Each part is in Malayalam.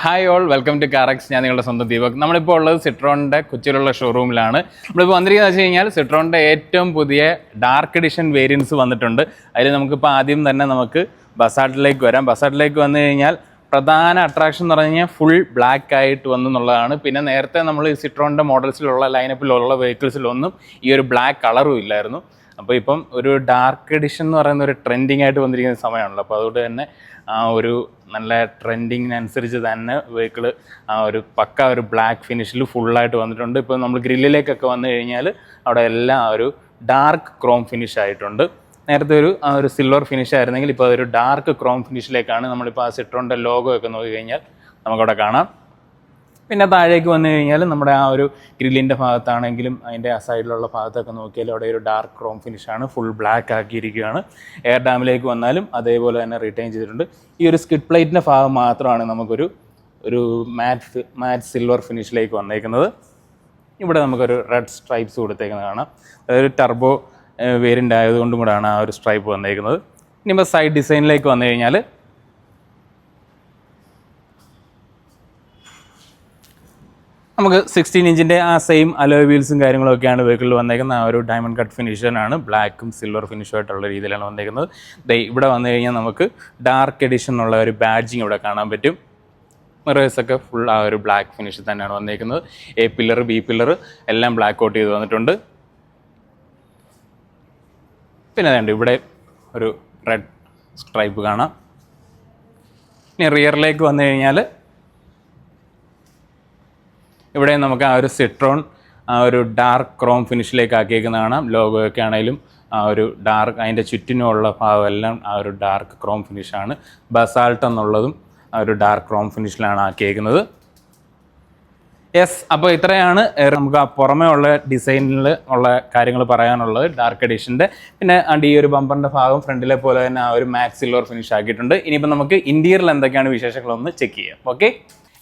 Hi all welcome to Carax ഞാൻ നിങ്ങളുടെ സ്വന്തം ദീപക്. നമ്മളിപ്പോൾ ഉള്ളത് സിട്രോണിന്റെ കൊച്ചിയിലുള്ള ഷോറൂമിലാണ് നമ്മളിപ്പോൾ വന്നിരിക്കുന്നത് വെച്ച് കഴിഞ്ഞാൽ സിട്രോണിന്റെ ഏറ്റവും പുതിയ ഡാർക്ക് എഡിഷൻ വേരിയൻസ് വന്നിട്ടുണ്ട്. അതിൽ നമുക്കിപ്പോൾ ആദ്യം തന്നെ നമുക്ക് ബസാട്ടിലേക്ക് വരാം. ബസാട്ടിലേക്ക് വന്നു കഴിഞ്ഞാൽ പ്രധാന അട്രാക്ഷൻ എന്ന് പറഞ്ഞു കഴിഞ്ഞാൽ ഫുൾ ബ്ലാക്ക് ആയിട്ട് വന്നു എന്നുള്ളതാണ്. പിന്നെ നേരത്തെ നമ്മൾ സിട്രോണിന്റെ മോഡൽസിലുള്ള ലൈനപ്പിലുള്ള വെഹിക്കിൾസിലൊന്നും ഈ ഒരു ബ്ലാക്ക് കളറും ഇല്ലായിരുന്നു. അപ്പോൾ ഇപ്പം ഒരു ഡാർക്ക് എഡിഷൻ എന്ന് പറയുന്ന ഒരു ട്രെൻഡിങ് ആയിട്ട് വന്നിരിക്കുന്ന സമയമാണല്ലോ. അപ്പോൾ അതുകൊണ്ട് തന്നെ ആ ഒരു നല്ല ട്രെൻഡിങ്ങിനനുസരിച്ച് തന്നെ വെഹിക്കിൾ ആ ഒരു പക്ക ഒരു ബ്ലാക്ക് ഫിനിഷിൽ ഫുള്ളായിട്ട് വന്നിട്ടുണ്ട്. ഇപ്പോൾ നമ്മൾ ഗ്രില്ലിലേക്കൊക്കെ വന്നു കഴിഞ്ഞാൽ അവിടെ എല്ലാം ഒരു ഡാർക്ക് ക്രോം ഫിനിഷ് ആയിട്ടുണ്ട്. നേരത്തെ ഒരു ആ ഒരു സിൽവർ ഫിനിഷ് ആയിരുന്നെങ്കിൽ ഇപ്പോൾ ഒരു ഡാർക്ക് ക്രോം ഫിനിഷിലേക്കാണ് നമ്മളിപ്പോൾ ആ സിട്രോണിന്റെ ലോഗോ ഒക്കെ നോക്കി കഴിഞ്ഞാൽ നമുക്കവിടെ കാണാം. പിന്നെ താഴേക്ക് വന്നു കഴിഞ്ഞാൽ നമ്മുടെ ആ ഒരു ഗ്രില്ലിന്റെ ഭാഗത്താണെങ്കിലും അതിന്റെ ആ സൈഡിലുള്ള ഭാഗത്തൊക്കെ നോക്കിയാൽ അവിടെ ഒരു ഡാർക്ക് ക്രോം ഫിനിഷാണ് ഫുൾ ബ്ലാക്ക് ആക്കിയിരിക്കുകയാണ്. എയർ ഡാമിലേക്ക് വന്നാലും അതേപോലെ തന്നെ റിട്ടേൺ ചെയ്തിട്ടുണ്ട്. ഈ ഒരു സ്കിഡ് പ്ലേറ്റിന്റെ ഭാഗം മാത്രമാണ് നമുക്കൊരു ഒരു മാറ്റ് മാറ്റ് സിൽവർ ഫിനിഷിലേക്ക് വന്നേക്കുന്നത്. ഇവിടെ നമുക്കൊരു റെഡ് സ്ട്രൈപ്സ് കൊടുത്തേക്കുന്നത് കാണാം. അതൊരു ടർബോ വേരിന്റ് ആയതുകൊണ്ടും കൂടാണ് ആ ഒരു സ്ട്രൈപ്പ് വന്നേക്കുന്നത്. ഇനി സൈഡ് ഡിസൈനിലേക്ക് വന്നു കഴിഞ്ഞാൽ നമുക്ക് സിക്സ്റ്റീൻ ഇഞ്ചിന്റെ ആ സെയിം അലോ വീൽസും കാര്യങ്ങളൊക്കെയാണ് വെഹിക്കിളിൽ വന്നേക്കുന്നത്. ആ ഒരു ഡയമണ്ട് കട്ട് ഫിനിഷനാണ് ബ്ലാക്കും സിൽവർ ഫിനിഷും ആയിട്ടുള്ള രീതിയിലാണ് വന്നേക്കുന്നത്. ദേ ഇവിടെ വന്നു കഴിഞ്ഞാൽ നമുക്ക് ഡാർക്ക് എഡിഷൻ എന്നുള്ള ഒരു ബാഡ്ജിങ് ഇവിടെ കാണാൻ പറ്റും. മെറേഴ്സൊക്കെ ഫുൾ ആ ഒരു ബ്ലാക്ക് ഫിനിഷ് തന്നെയാണ് വന്നേക്കുന്നത്. എ പില്ലർ ബി പില്ലർ എല്ലാം ബ്ലാക്ക് ഔട്ട് ചെയ്ത് വന്നിട്ടുണ്ട്. പിന്നെ അതുണ്ട് ഇവിടെ ഒരു റെഡ് സ്ട്രൈപ്പ് കാണാം. ഇനി റിയറിലേക്ക് വന്നു കഴിഞ്ഞാൽ ഇവിടെ നമുക്ക് ആ ഒരു സിട്രോൺ ആ ഒരു ഡാർക്ക് ക്രോം ഫിനിഷിലേക്ക് ആക്കിയേക്കുന്ന കാണാം ലോഗോയൊക്കെ ആണെങ്കിലും ആ ഒരു ഡാർക്ക് അതിന്റെ ചുറ്റിനുമുള്ള ഭാഗമെല്ലാം ആ ഒരു ഡാർക്ക് ക്രോം ഫിനിഷാണ് ബസാൾട്ട് എന്നുള്ളതും ആ ഒരു ഡാർക്ക് ക്രോം ഫിനിഷിലാണ് ആക്കിയേക്കുന്നത്. യെസ് അപ്പോൾ ഇത്രയാണ്. നമുക്ക് ആ പുറമേ ഉള്ള ഡിസൈനിൽ ഉള്ള കാര്യങ്ങൾ പറയാനുള്ളത് ഡാർക്ക് എഡിഷന്റെ പിന്നെ അണ്ട് ഈ ഒരു ബമ്പറിന്റെ ഭാഗം ഫ്രണ്ടിലെ പോലെ തന്നെ ആ ഒരു മാക്സ് സിൽവർ ഫിനിഷ് ആക്കിയിട്ടുണ്ട്. ഇനിയിപ്പോൾ നമുക്ക് ഇന്റീരിയറിൽ എന്തൊക്കെയാണ് വിശേഷങ്ങളൊന്ന് ചെക്ക് ചെയ്യാം. ഓക്കെ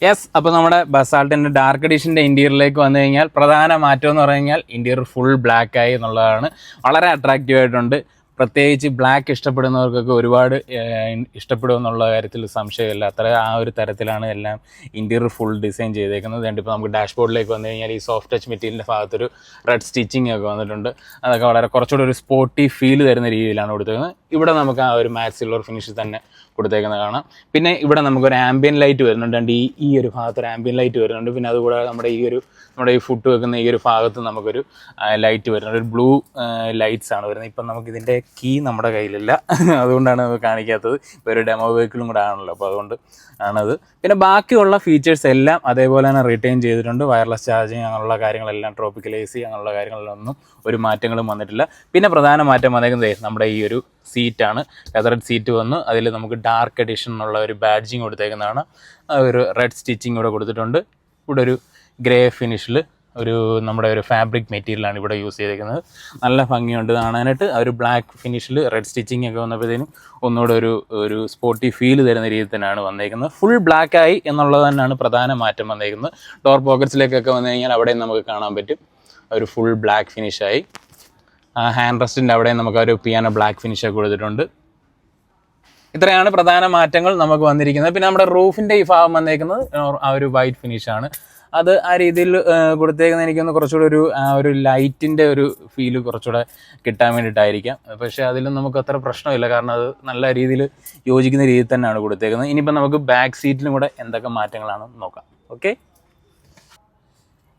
യെസ് അപ്പോൾ നമ്മുടെ ബസാൾട്ടിന്റെ ഡാർക്ക് എഡിഷന്റെ ഇന്റീരിയറിലേക്ക് വന്നു കഴിഞ്ഞാൽ പ്രധാന മാറ്റം എന്ന് പറഞ്ഞു കഴിഞ്ഞാൽ ഇന്റീരിയർ ഫുൾ ബ്ലാക്ക് ആയി എന്നുള്ളതാണ്. വളരെ അട്രാക്റ്റീവ് ആയിട്ടുണ്ട്. പ്രത്യേകിച്ച് ബ്ലാക്ക് ഇഷ്ടപ്പെടുന്നവർക്കൊക്കെ ഒരുപാട് ഏഹ്, ഇഷ്ടപ്പെടും എന്നുള്ള കാര്യത്തിൽ സംശയമില്ല. അത്ര ആ ഒരു തരത്തിലാണ് എല്ലാം ഇന്റീരിയർ ഫുൾ ഡിസൈൻ ചെയ്തേക്കുന്നത്. ഇപ്പോൾ നമുക്ക് ഡാഷ്ബോർഡിലേക്ക് വന്നു കഴിഞ്ഞാൽ ഈ സോഫ്റ്റ് ടച്ച് മെറ്റീരിയലിന്റെ ഭാഗത്തൊരു റെഡ് സ്റ്റിച്ചിങ് ഒക്കെ വന്നിട്ടുണ്ട്. അതൊക്കെ വളരെ കുറച്ചുകൂടി ഒരു സ്പോർട്ടി ഫീൽ തരുന്ന രീതിയിലാണ് കൊടുത്തേക്കുന്നത്. ഇവിടെ നമുക്ക് ആ ഒരു മാറ്റ് സിൽവർ ഫിനിഷ് തന്നെ കൊടുത്തേക്കുന്നത് കാണാം. പിന്നെ ഇവിടെ നമുക്കൊരു ആംബിയൻ ലൈറ്റ് വരുന്നുണ്ട്. രണ്ട് ഈ ഈ ഒരു ഭാഗത്ത് ഒരു ആംബിയൻ ലൈറ്റ് വരുന്നുണ്ട്. പിന്നെ അതുകൂടാതെ നമ്മുടെ ഈ ഒരു നമ്മുടെ ഈ ഫുഡ് വെക്കുന്ന ഈ ഒരു ഭാഗത്ത് നമുക്കൊരു ലൈറ്റ് വരുന്നുണ്ട്. ഒരു ബ്ലൂ ലൈറ്റ്സ് ആണ് വരുന്നത്. ഇപ്പം നമുക്ക് ഇതിന്റെ കീ നമ്മുടെ കയ്യിലില്ല. അതുകൊണ്ടാണ് നമുക്ക് കാണിക്കാത്തത്. ഒരു ഡെമോ വെഹിക്കിളും കൂടെ ആണല്ലോ. അപ്പോൾ അതുകൊണ്ട് ആണത്. പിന്നെ ബാക്കിയുള്ള ഫീച്ചേഴ്സ് എല്ലാം അതേപോലെ തന്നെ റിട്ടേൺ ചെയ്തിട്ടുണ്ട്. വയർലെസ് ചാർജിങ് അങ്ങനെയുള്ള കാര്യങ്ങളെല്ലാം ട്രോപ്പിക്കൽ എ സി അങ്ങനെയുള്ള കാര്യങ്ങളിലൊന്നും ഒരു മാറ്റങ്ങളും വന്നിട്ടില്ല. പിന്നെ പ്രധാന മാറ്റം വന്നേക്കുന്നത് നമ്മുടെ ഈ ഒരു സീറ്റാണ് ലെതറഡ് സീറ്റ് വന്നു അതിൽ നമുക്ക് ഡാർക്ക് എഡിഷൻ എന്നുള്ള ഒരു ബാഡ്ജിങ് കൊടുത്തേക്കുന്നതാണ്. ഒരു റെഡ് സ്റ്റിച്ചിങ് ഇവിടെ കൊടുത്തിട്ടുണ്ട്. ഇവിടെ ഒരു ഗ്രേ ഫിനിഷിൽ ഒരു നമ്മുടെ ഒരു ഫാബ്രിക് മെറ്റീരിയലാണ് ഇവിടെ യൂസ് ചെയ്തിരിക്കുന്നത്. നല്ല ഭംഗിയുണ്ട് കാണാനായിട്ട്. ആ ഒരു ബ്ലാക്ക് ഫിനിഷിൽ റെഡ് സ്റ്റിച്ചിങ് ഒക്കെ വന്നപ്പോഴത്തേനും ഒന്നുകൂടെ ഒരു ഒരു സ്പോർട്ടി ഫീൽ തരുന്ന രീതിയിൽ തന്നെയാണ് വന്നേക്കുന്നത്. ഫുൾ ബ്ലാക്ക് ആയി എന്നുള്ളത് തന്നെയാണ് പ്രധാന മാറ്റം വന്നേക്കുന്നത്. ഡോർ പോക്കറ്റ്സിലേക്കൊക്കെ വന്നു കഴിഞ്ഞാൽ അവിടെയും നമുക്ക് കാണാൻ പറ്റും. ഒരു ഫുൾ ബ്ലാക്ക് ഫിനിഷായി ഹാൻഡ് റെസ്റ്റിന്റെ അവിടെയും നമുക്ക് ഒരു പിയാനോ ബ്ലാക്ക് ഫിനിഷ് ഒക്കെ കൊടുത്തിട്ടുണ്ട്. ഇത്രയാണ് പ്രധാന മാറ്റങ്ങൾ നമുക്ക് വന്നിരിക്കുന്നത്. പിന്നെ നമ്മുടെ റൂഫിന്റെ ഈ ഭാഗം വന്നേക്കുന്നത് ആ ഒരു വൈറ്റ് ഫിനിഷാണ് അത് ആ രീതിയിൽ കൊടുത്തേക്കുന്ന എനിക്കൊന്ന് കുറച്ചുകൂടെ ഒരു ഒരു ലൈറ്റിന്റെ ഒരു ഫീൽ കുറച്ചുകൂടെ കിട്ടാൻ വേണ്ടിയിട്ടായിരിക്കാം. പക്ഷേ അതിലും നമുക്ക് അത്ര പ്രശ്നമില്ല. കാരണം അത് നല്ല രീതിയിൽ യോജിക്കുന്ന രീതിയിൽ തന്നെയാണ് കൊടുത്തേക്കുന്നത്. ഇനിയിപ്പോൾ നമുക്ക് ബാക്ക് സീറ്റിലും കൂടെ എന്തൊക്കെ മാറ്റങ്ങളാണ് നോക്കാം. ഓക്കെ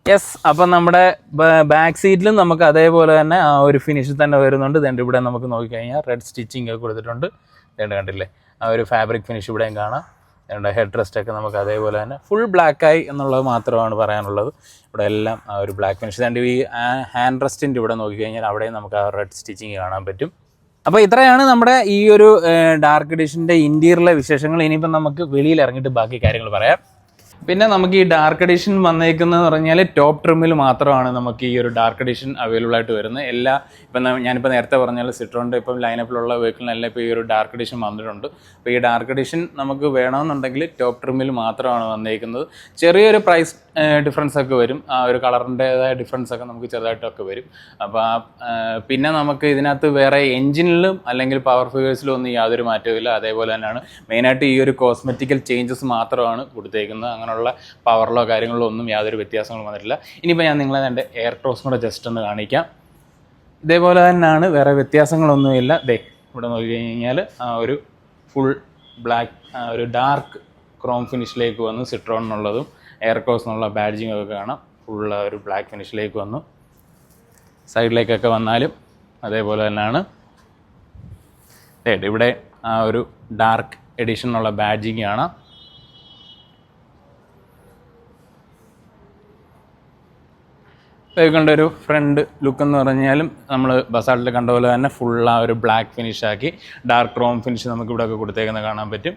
യെസ് അപ്പം നമ്മുടെ ബാക്ക് സീറ്റിലും നമുക്ക് അതേപോലെ തന്നെ ആ ഒരു ഫിനിഷിൽ തന്നെ വരുന്നുണ്ട്. ഇതേണ്ട ഇവിടെ നമുക്ക് നോക്കിക്കഴിഞ്ഞാൽ റെഡ് സ്റ്റിച്ചിങ് ഒക്കെ കൊടുത്തിട്ടുണ്ട്. ഇതേണ്ട കണ്ടില്ലേ? ആ ഒരു ഫാബ്രിക് ഫിനിഷ് ഇവിടെയും കാണാം. ഇതുണ്ട് ഹെഡ് റെസ്റ്റ് ഒക്കെ നമുക്ക് അതേപോലെ തന്നെ ഫുൾ ആയി എന്നുള്ളത് മാത്രമാണ് പറയാനുള്ളത്. ഇവിടെ എല്ലാം ആ ഒരു ബ്ലാക്ക് ഫിനിഷ് ഇതുണ്ട് ഈ ഹാൻഡ് റെസ്റ്റിന്റെ ഇവിടെ നോക്കിക്കഴിഞ്ഞാൽ അവിടെയും നമുക്ക് ആ റെഡ് സ്റ്റിച്ചിങ് കാണാൻ പറ്റും. അപ്പോൾ ഇത്രയാണ് നമ്മുടെ ഈ ഒരു ഡാർക്ക് എഡിഷന്റെ ഇന്റീരിയറിലെ വിശേഷങ്ങൾ. ഇനിയിപ്പം നമുക്ക് വെളിയിൽ ഇറങ്ങിയിട്ട് ബാക്കി കാര്യങ്ങൾ പറയാം. പിന്നെ നമുക്ക് ഈ ഡാർക്ക് എഡിഷൻ വന്നേക്കുന്നത് പറഞ്ഞാൽ ടോപ്പ് ട്രിമ്മിൽ മാത്രമാണ് നമുക്ക് ഈ ഒരു ഡാർക്ക് എഡിഷൻ അവൈലബിൾ ആയിട്ട് വരുന്നത്. എല്ലാ ഇപ്പം ഞാനിപ്പോൾ നേരത്തെ പറഞ്ഞാൽ സിട്രോണിന്റെ ഇപ്പം ലൈനപ്പിലുള്ള വെഹിക്കിളിനെല്ലാം ഇപ്പോൾ ഈ ഒരു ഡാർക്ക് എഡിഷൻ വന്നിട്ടുണ്ട്. അപ്പോൾ ഈ ഡാർക്ക് എഡിഷൻ നമുക്ക് വേണമെന്നുണ്ടെങ്കിൽ ടോപ്പ് ട്രിമ്മിൽ മാത്രമാണ് വന്നേക്കുന്നത്. ചെറിയൊരു പ്രൈസ് ഡിഫറൻസ് ഒക്കെ വരും. ആ ഒരു കളറിന്റെതായ ഡിഫറൻസ് ഒക്കെ നമുക്ക് ചെറുതായിട്ടൊക്കെ വരും. അപ്പോൾ പിന്നെ നമുക്ക് ഇതിനകത്ത് വേറെ എഞ്ചിനിലും അല്ലെങ്കിൽ പവർ ഫിഗേഴ്സിലും ഒന്നും യാതൊരു മാറ്റവും ഇല്ല അതേപോലെ തന്നെയാണ് മെയിനായിട്ട് ഈ ഒരു കോസ്മെറ്റിക്കൽ ചേഞ്ചസ് മാത്രമാണ് കൊടുത്തേക്കുന്നത്. അങ്ങനെയുള്ള പവറിലോ കാര്യങ്ങളിലോ ഒന്നും യാതൊരു വ്യത്യാസങ്ങളും വന്നിട്ടില്ല. ഇനിയിപ്പോൾ ഞാൻ നിങ്ങളെ എന്റെ എയർ ടോസും കൂടെ ജസ്റ്റ് ഒന്ന് കാണിക്കാം. ഇതേപോലെ തന്നെയാണ് വേറെ വ്യത്യാസങ്ങളൊന്നുമില്ല ദേ ഇവിടെ നോക്കി കഴിഞ്ഞാൽ ഒരു ഫുൾ ബ്ലാക്ക് ഒരു ഡാർക്ക് ക്രോം ഫിനിഷിലേക്ക് വന്നു സിട്രോൺ എന്നുള്ളതും എയർ ക്രോസ് എന്നുള്ള ബാഡ്ജിങ് ഒക്കെ കാണാം. ഫുൾ ഒരു ബ്ലാക്ക് ഫിനിഷിലേക്ക് വന്നു. സൈഡിലേക്കൊക്കെ വന്നാലും അതേപോലെ തന്നെയാണ്. ഇവിടെ ആ ഒരു ഡാർക്ക് എഡിഷൻ എന്നുള്ള ബാഡ്ജിങ് കാണാം. വെഹിക്കിളിന്റെ ഒരു ഫ്രണ്ട് ലുക്ക് എന്ന് പറഞ്ഞാലും നമ്മൾ ബസാട്ടിൽ കണ്ട പോലെ തന്നെ ഫുൾ ആ ഒരു ബ്ലാക്ക് ഫിനിഷ് ആക്കി ഡാർക്ക് ക്രോം ഫിനിഷ് നമുക്ക് ഇവിടെ ഒക്കെ കൊടുത്തേക്കുന്നത് കാണാൻ പറ്റും.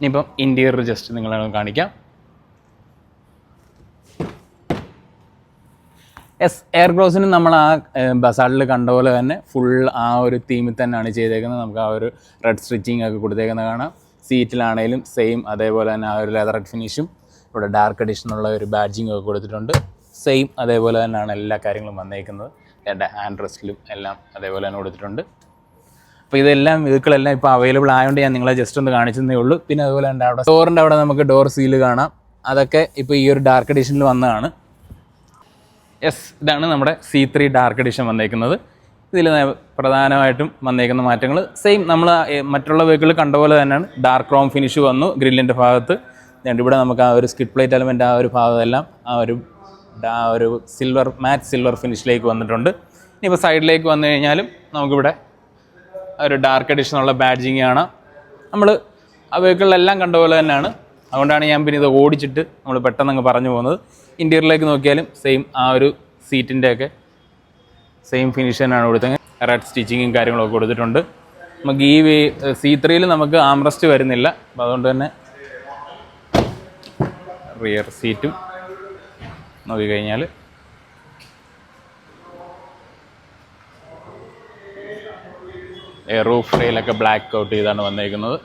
ഇനിയിപ്പം ഇന്റീരിയർ ജസ്റ്റ് നിങ്ങളെ കാണിക്കാം. എസ് എയർ ക്രോസിന് നമ്മൾ ആ ബസാളിൽ കണ്ട പോലെ തന്നെ ഫുൾ ആ ഒരു തീമിൽ തന്നെയാണ് ചെയ്തേക്കുന്നത്. നമുക്ക് ആ ഒരു റെഡ് സ്റ്റിച്ചിങ് ഒക്കെ കൊടുത്തേക്കുന്നത് കാണാം. സീറ്റിലാണേലും സെയിം അതേപോലെ തന്നെ ആ ഒരു ലെതർ ഫിനിഷും ഇവിടെ ഡാർക്ക് എഡിഷനുള്ള ഒരു ബാഡ്ജിങ് ഒക്കെ കൊടുത്തിട്ടുണ്ട്. സെയിം അതേപോലെ തന്നെയാണ് എല്ലാ കാര്യങ്ങളും വന്നേക്കുന്നത്. എന്റെ ഹാൻഡ് റെസ്റ്റിലും എല്ലാം അതേപോലെ തന്നെ കൊടുത്തിട്ടുണ്ട്. അപ്പോൾ ഇതെല്ലാം ഇതുക്കളെല്ലാം ഇപ്പോൾ അവൈലബിൾ ആയതുകൊണ്ട് ഞാൻ നിങ്ങളെ ജസ്റ്റ് ഒന്ന് കാണിച്ചതേ ഉള്ളൂ. പിന്നെ അതുപോലെ തന്നെ അവിടെ ഡോറിന്റെ അവിടെ നമുക്ക് ഡോർ സീൽ കാണാം. അതൊക്കെ ഇപ്പോൾ ഈ ഒരു ഡാർക്ക് എഡിഷനിൽ വന്നതാണ്. യെസ് ഇതാണ് നമ്മുടെ സി ത്രീ ഡാർക്ക് എഡിഷൻ വന്നേക്കുന്നത്. ഇതിൽ പ്രധാനമായിട്ടും വന്നേക്കുന്ന മാറ്റങ്ങൾ സെയിം നമ്മൾ മറ്റുള്ള വെഹിക്കിൾ കണ്ട പോലെ തന്നെയാണ്. ഡാർക്ക് ക്രോം ഫിനിഷ് വന്നു ഗ്രില്ലിന്റെ ഭാഗത്ത്. ഇവിടെ നമുക്ക് ആ ഒരു സ്കിഡ് പ്ലേറ്റ് എലമെന്റ് ആ ഒരു ഭാഗമെല്ലാം ആ ഒരു ഒരു സിൽവർ മാറ്റ് സിൽവർ ഫിനിഷിലേക്ക് വന്നിട്ടുണ്ട്. ഇനിയിപ്പോൾ സൈഡിലേക്ക് വന്നു കഴിഞ്ഞാലും നമുക്കിവിടെ ഒരു ഡാർക്ക് എഡിഷനുള്ള ബാഡ്ജിങ് ആണ് നമ്മൾ ആ വെഹിക്കിളിലെല്ലാം കണ്ട പോലെ തന്നെയാണ്. അതുകൊണ്ടാണ് ഞാൻ പിന്നെ ഇത് ഓടിച്ചിട്ട് നമ്മൾ പെട്ടെന്ന് അങ്ങ് പറഞ്ഞു പോകുന്നത്. ഇന്റീരിയറിലേക്ക് നോക്കിയാലും സെയിം ആ ഒരു സീറ്റിന്റെയൊക്കെ സെയിം ഫിനിഷ് തന്നെയാണ് കൊടുത്തത്. റെഡ് സ്റ്റിച്ചിങ്ങും കാര്യങ്ങളൊക്കെ കൊടുത്തിട്ടുണ്ട്. നമുക്ക് ഈ സി ത്രീയിൽ നമുക്ക് ആംറസ്റ്റ് വരുന്നില്ല. അപ്പോൾ അതുകൊണ്ട് തന്നെ റിയർ സീറ്റും നോക്കിക്കഴിഞ്ഞാൽ റൂഫ് റെയിലൊക്കെ ബ്ലാക്ക് ഔട്ട് ചെയ്താണ് വന്നേക്കുന്നത്.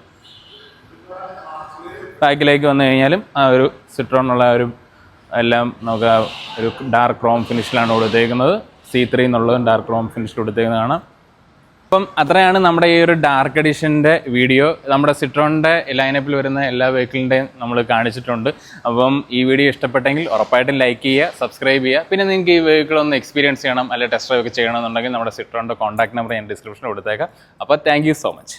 ബാക്കിലേക്ക് വന്നു കഴിഞ്ഞാലും ആ ഒരു സിട്രോണുള്ള ഒരു എല്ലാം നമുക്ക് ഒരു ഡാർക്ക് ക്രോം ഫിനിഷിലാണ് കൊടുത്തേക്കുന്നത്. സി ത്രീ എന്നുള്ളതും ഡാർക്ക് ക്രോം ഫിനിഷിൽ കൊടുത്തേക്കുന്നത് കാണാം അപ്പം അത്രയാണ് നമ്മുടെ ഈ ഒരു ഡാർക്ക് എഡിഷന്റെ വീഡിയോ നമ്മുടെ സിട്രോണിന്റെ ലൈനപ്പിൽ വരുന്ന എല്ലാ വെഹിക്കിളിന്റെയും നമ്മൾ കാണിച്ചിട്ടുണ്ട്. അപ്പം ഈ വീഡിയോ ഇഷ്ടപ്പെട്ടെങ്കിൽ ഉറപ്പായിട്ടും ലൈക്ക് ചെയ്യുക സബ്സ്ക്രൈബ് ചെയ്യുക. പിന്നെ നിങ്ങൾക്ക് ഈ വെഹിക്കിൾ ഒന്ന് എക്സ്പീരിയൻസ് ചെയ്യണം അല്ലെങ്കിൽ ടെസ്റ്റ് ഡ്രൈവ് ഒക്കെ ചെയ്യണമെന്നുണ്ടെങ്കിൽ നമ്മുടെ സിട്രോണിന്റെ കോൺടാക്ട് നമ്പർ ഞാൻ ഡിസ്ക്രിപ്ഷനിൽ കൊടുത്തേക്കാം. അപ്പോൾ താങ്ക് സോ മച്ച്